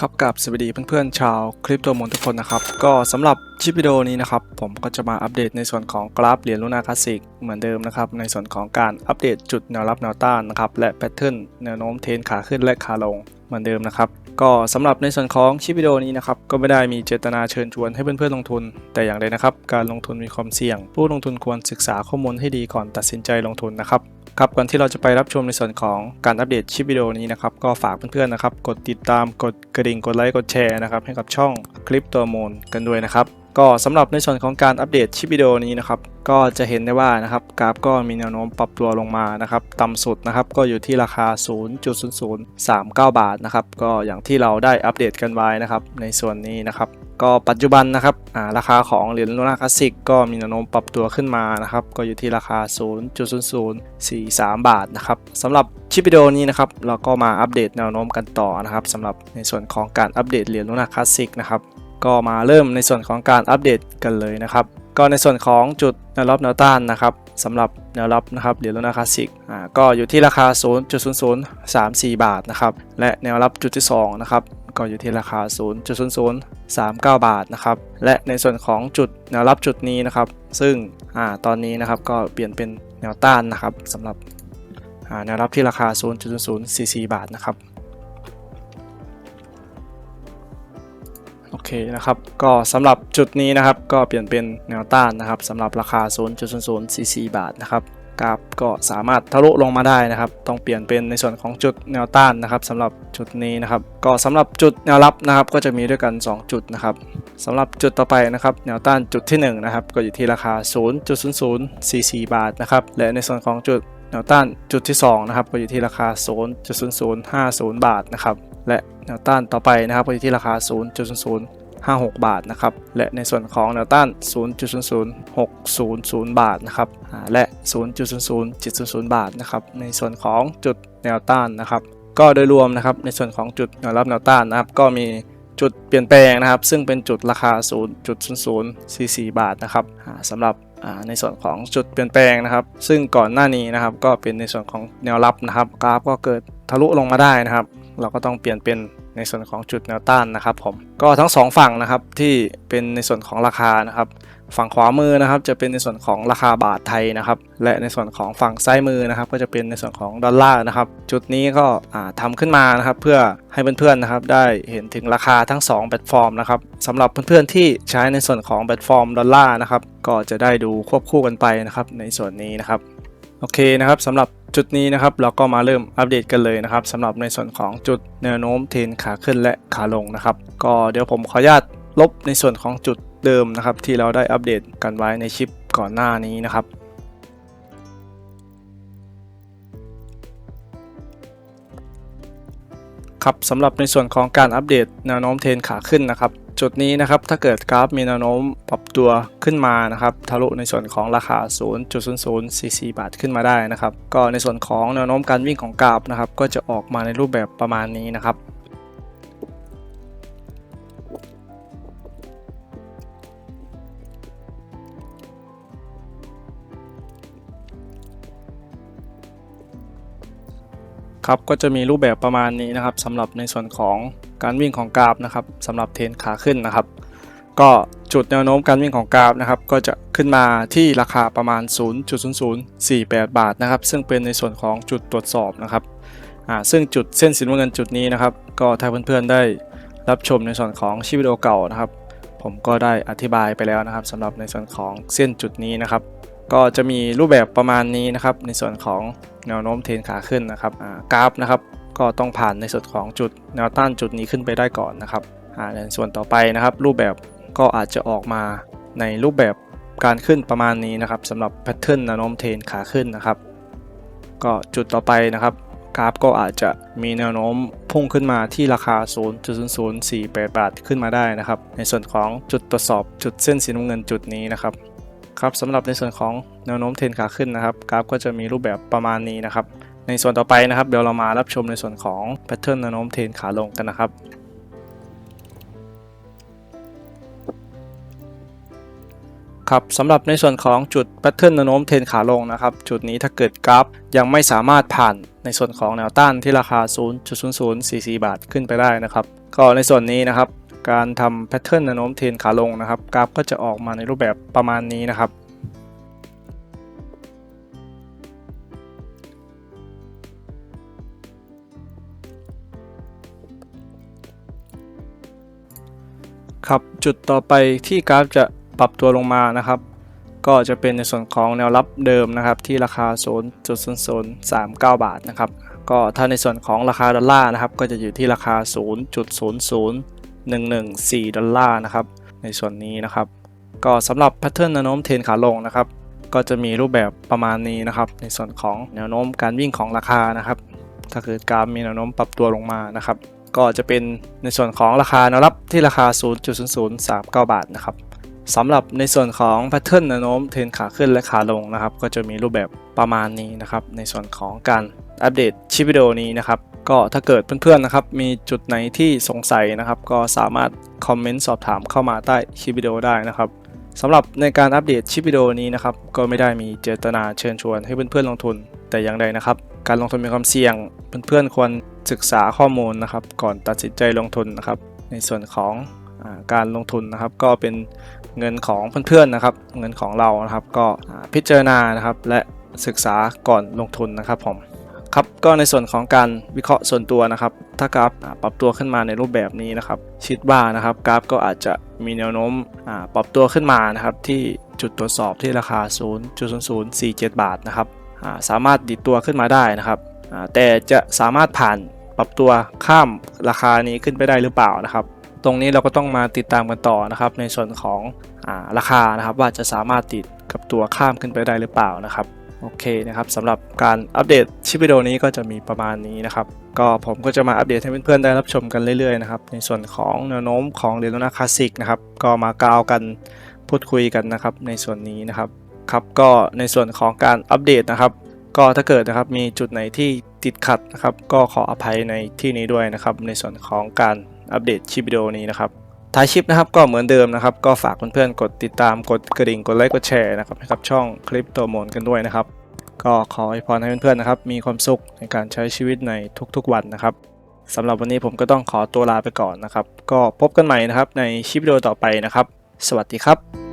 ครับกับสวัสดีเพื่อนๆชาวคริปโตมนทุกคนนะครับ ก็สำหรับคลิปวิดีโอนี้นะครับ ผมก็จะมาอัปเดตในส่วนของกราฟเหรียญลูนาคลาสสิกเหมือนเดิมนะครับ ในส่วนของการอัปเดตจุดแนวรับแนวต้านนะครับ และแพทเทิร์นแนวโน้มเทรนขาขึ้นและขาลงเหมือนเดิมนะครับ ก็สำหรับในส่วนของคลิปวิดีโอนี้นะครับ ก็ไม่ได้มีเจตนาเชิญชวนให้เพื่อนๆลงทุน แต่อย่างใดนะครับ การลงทุนมีความเสี่ยง ผู้ลงทุนควรศึกษาข้อมูลให้ดีก่อนตัดสินใจลงทุนนะครับ ครับก่อนที่เราจะไปรับชมในส่วนของการอัปเดตชิปวิดีโอนี้นะครับก็ฝากเพื่อนๆนะครับ กดติดตามกดกระดิ่งกดไลค์กดแชร์นะครับให้กับช่องคลิปตัวโมนกันด้วยนะครับ ก็สำหรับในส่วนของการอัปเดตคลิปวิดีโอนี้นะครับก็จะเห็นได้ว่านะครับกราฟก็มีแนวโน้มปรับตัวลงมานะครับต่ำสุดนะครับก็อยู่ที่ราคา 0.0039 บาทนะครับก็อย่างที่เราได้อัปเดตกันไว้นะครับในส่วนนี้นะครับก็ปัจจุบันนะครับราคาของเหรียญลูน่าคลาสสิกก็มีแนวโน้มปรับตัวขึ้นมานะครับก็อยู่ที่ราคา 0.0043 บาทนะครับสำหรับคลิปวิดีโอนี้นะครับเราก็มาอัปเดตแนวโน้มกันต่อนะครับสำหรับในส่วนของการอัปเดตเหรียญลูน่าคลาสสิกนะครับ ก็มาเริ่มในส่วนของการอัปเดตกันเลยนะครับ ก็ในส่วนของจุดแนวรับแนวต้านนะครับสำหรับแนวรับนะครับเหรียญลนาคาสิกอ่าก็อยู่ที่ราคา 0.0034 บาทนะครับและแนวรับจุดที่2นะครับก็อยู่ที่ราคา 0.0039 บาทนะครับและในส่วนของจุดแนวรับจุดนี้นะครับ ซึ่งอ่าตอนนี้นะครับก็เปลี่ยนเป็นแนวต้านนะครับสำหรับแนวรับที่ราคา 0.0044 บาทนะครับ เคนะครับ ก็สำหรับจุดนี้นะครับ ก็เปลี่ยนเป็นแนวต้านนะครับสำหรับราคา 0.0044 บาทนะครับกราฟก็สามารถทะลุลงมาได้นะครับ ต้องเปลี่ยนเป็นในส่วนของจุดแนวต้านนะครับสำหรับจุดนี้นะครับ ก็สำหรับจุดแนวรับนะครับ ก็จะมีด้วยกัน 2 จุดนะครับสำหรับจุดต่อไปนะครับ แนวต้านจุดที่1นะครับ ก็อยู่ที่ราคา 0.0044 บาทนะครับ และในส่วนของจุด แนวต้านจุดที่ 2 นะครับ ก็อยู่ที่ราคา 0.0050 บาทนะครับ และแนวต้านต่อไปนะครับ ก็อยู่ที่ราคา 0.0056 บาทนะครับ และในส่วนของแนวต้าน 0.00600 บาทนะครับ และ 0.00700 บาทนะครับ ในส่วนของจุดแนวต้านนะครับ ก็โดยรวมนะครับ ในส่วนของจุดแนวรับแนวต้านนะครับ ก็มีจุดเปลี่ยนแปลงนะครับ ซึ่งเป็นจุดราคา 0.0044 บาทนะครับสำหรับ ในส่วนของจุดเปลี่ยนแปลงนะครับ ซึ่งก่อนหน้านี้นะครับ ก็เป็นในส่วนของแนวรับนะครับ กราฟก็เกิดทะลุลงมาได้นะครับ เราก็ต้องเปลี่ยนเป็นในส่วนของจุดแนวต้านนะครับผมก็ทั้งสองฝั่งนะครับที่เป็นในส่วนของราคานะครับ ฝั่งขวามือนะครับจะเป็นในส่วนของราคาบาทไทยนะครับ และในส่วนของฝั่งซ้ายมือนะครับ ก็จะเป็นในส่วนของดอลลาร์นะครับ จุดนี้ก็อ่าทำขึ้นมานะครับ เพื่อให้เพื่อนๆนะครับ ได้เห็นถึงราคาทั้ง 2แพลตฟอร์มนะครับสำหรับเพื่อนๆที่ใช้ในส่วนของแพลตฟอร์มดอลลาร์นะครับ ก็จะได้ดูควบคู่กันไปนะครับ ในส่วนนี้นะครับโอเคนะครับสำหรับจุดนี้นะครับเราก็มาเริ่มอัปเดตกันเลยนะครับสำหรับในส่วนของจุดแนวโน้มเทรนขาขึ้นและขาลงนะครับ ก็เดี๋ยวผมขออนุญาตลบในส่วนของจุด เดิมนะครับที่เราได้อัปเดตกันไว้ในคลิปก่อนหน้านี้นะครับ ครับสำหรับในส่วนของการอัปเดตแนวโน้มเทรนขาขึ้นนะครับ จุดนี้นะครับถ้าเกิดกราฟมีแนวโน้มปรับตัวขึ้นมานะครับทะลุในส่วนของราคา 0.0044 บาทขึ้นมาได้นะครับ ก็ในส่วนของแนวโน้มการวิ่งของกราฟนะครับ ก็จะออกมาในรูปแบบประมาณนี้นะครับ ครับก็จะมีรูปแบบประมาณนี้นะครับสำหรับในส่วนของการวิ่งของกราฟนะครับสำหรับเทรนขาขึ้นนะครับ ก็จุดแนวโน้มการวิ่งของกราฟนะครับ ก็จะขึ้นมาที่ราคาประมาณ 0.0048 บาทนะครับ ซึ่งเป็นในส่วนของจุดตรวจสอบนะครับอ่าซึ่งจุดเส้นสีน้ำเงินจุดนี้นะครับ ก็ถ้าเพื่อนๆได้รับชมในส่วนของชิปวิดีโอเก่านะครับ ผมก็ได้อธิบายไปแล้วนะครับสำหรับในส่วนของเส้นจุดนี้นะครับ ก็จะมีรูปแบบประมาณนี้นะครับ ในส่วนของ แนวโน้มเทรนขาขึ้นนะครับกราฟนะครับก็ต้องผ่านในส่วนของจุดแนวต้านจุดนี้ขึ้นไปได้ก่อนนะครับในส่วนต่อไปนะครับ รูปแบบก็อาจจะออกมาในรูปแบบการขึ้นประมาณนี้นะครับสำหรับแพทเทิร์นแนวโน้มเทรนขาขึ้นนะครับ ก็จุดต่อไปนะครับกราฟก็อาจจะมีแนวโน้มพุ่งขึ้นมาที่ราคา 0.0048 บาทขึ้นมาได้นะครับ ในส่วนของจุดตรวจสอบจุดเส้นสีน้ำเงินจุดนี้นะครับ ครับสำหรับในส่วนของแนวโน้มเทรนขาขึ้นนะครับกราฟก็จะมีรูปแบบประมาณนี้นะครับ ในส่วนต่อไปนะครับเดี๋ยวเรามารับชมในส่วนของแพทเทิร์นแนวโน้มเทรนขาลงกันนะครับครับสำหรับในส่วนของจุดแพทเทิร์นแนวโน้มเทรนขาลงนะครับ จุดนี้ถ้าเกิดกราฟยังไม่สามารถผ่านในส่วนของแนวต้านที่ราคา 0.0044 บาทขึ้นไปได้นะครับ ก็ในส่วนนี้นะครับ การทำแพทเทิร์นแนวโน้มเทรนขาลงนะครับ กราฟก็จะออกมาในรูปแบบประมาณนี้นะครับ ครับจุดต่อไปที่กราฟจะปรับตัวลงมานะครับ ก็จะเป็นในส่วนของแนวรับเดิมนะครับ ที่ราคา 0.0039 บาทนะครับ ก็ถ้าในส่วนของราคาดอลลาร์นะครับ ก็จะอยู่ที่ราคา 114 ดอลลาร์นะครับ ในส่วนนี้นะครับ ก็สำหรับแพทเทิร์นแนวโน้มเทรนขาลงนะครับ ก็จะมีรูปแบบประมาณนี้นะครับ ในส่วนของแนวโน้มการวิ่งของราคานะครับถ้าเกิดกราฟมีแนวโน้มปรับตัวลงมานะครับ ก็จะเป็นในส่วนของราคาแนวรับที่ราคา 0.0039 บาทนะครับสำหรับในส่วนของแพทเทิร์นแนวโน้มเทรนขาขึ้นและขาลงนะครับ ก็จะมีรูปแบบประมาณนี้นะครับ ในส่วนของการอัปเดตชิปวิดีโอนี้นะครับ ก็ถ้าเกิดเพื่อนๆนะครับ มีจุดไหนที่สงสัยนะครับ ก็สามารถคอมเมนต์สอบถามเข้ามาใต้คลิปวิดีโอได้นะครับสำหรับในการอัปเดตชิปวิดีโอนี้นะครับ ก็ไม่ได้มีเจตนาเชิญชวนให้เพื่อนๆลงทุนแต่อย่างใดนะครับ การลงทุนมีความเสี่ยงเพื่อนๆควรศึกษาข้อมูลนะครับ ก่อนตัดสินใจลงทุนนะครับ ในส่วนของอการลงทุนนะครับ ก็เป็นเงินของเพื่อนๆนะครับ เงินของเรานะครับ ก็พิจารณานะครับและศึกษาก่อนลงทุนนะครับผม ครับก็ในส่วนของการวิเคราะห์ส่วนตัวนะครับ ถ้ากราฟปรับตัวขึ้นมาในรูปแบบนี้นะครับคิดว่านะครับกราฟก็อาจจะมีแนวโน้มปรับตัวขึ้นมานะครับ ที่จุดตรวจสอบที่ราคา 0.0047 บาทนะครับสามารถดิดตัวขึ้นมาได้นะครับแต่จะสามารถผ่านปรับตัวข้ามราคานี้ขึ้นไปได้หรือเปล่านะครับ ตรงนี้เราก็ต้องมาติดตามกันต่อนะครับ ในส่วนของอราคานะครับ ว่าจะสามารถติดกับตัวข้ามขึ้นไปได้หรือเปล่านะครับ โอเคนะครับสำหรับการอัปเดตชิปวิดีโอนี้ก็จะมีประมาณนี้นะครับ ก็ผมก็จะมาอัปเดตให้เพื่อนๆได้รับชมกันเรื่อยๆนะครับในส่วนของแนวโน้มของเรียญลูน่าคลาสสิกนะครับก็มากล่าวกันพูดคุยกันนะครับในส่วนนี้นะครับครับก็ในส่วนของการอัปเดตนะครับ ก็ถ้าเกิดนะครับมีจุดไหนที่ติดขัดนะครับ ก็ขออภัยในที่นี้ด้วยนะครับ ในส่วนของการอัปเดตคลิปวิดีโอนี้นะครับ ท้ายชิปนะครับก็เหมือนเดิมนะครับ ก็ฝากเพื่อนๆกดติดตามกดกระดิ่งกดไลค์กดแชร์นะครับให้กับช่องคลิปตัวโมนกันด้วยนะครับ ก็ขออวยพรให้เพื่อนๆนะครับมีความสุขในการใช้ชีวิตในทุกๆวันนะครับสำหรับวันนี้ผมก็ต้องขอตัวลาไปก่อนนะครับ ก็พบกันใหม่นะครับในชิปวิดีโอต่อไปนะครับ สวัสดีครับ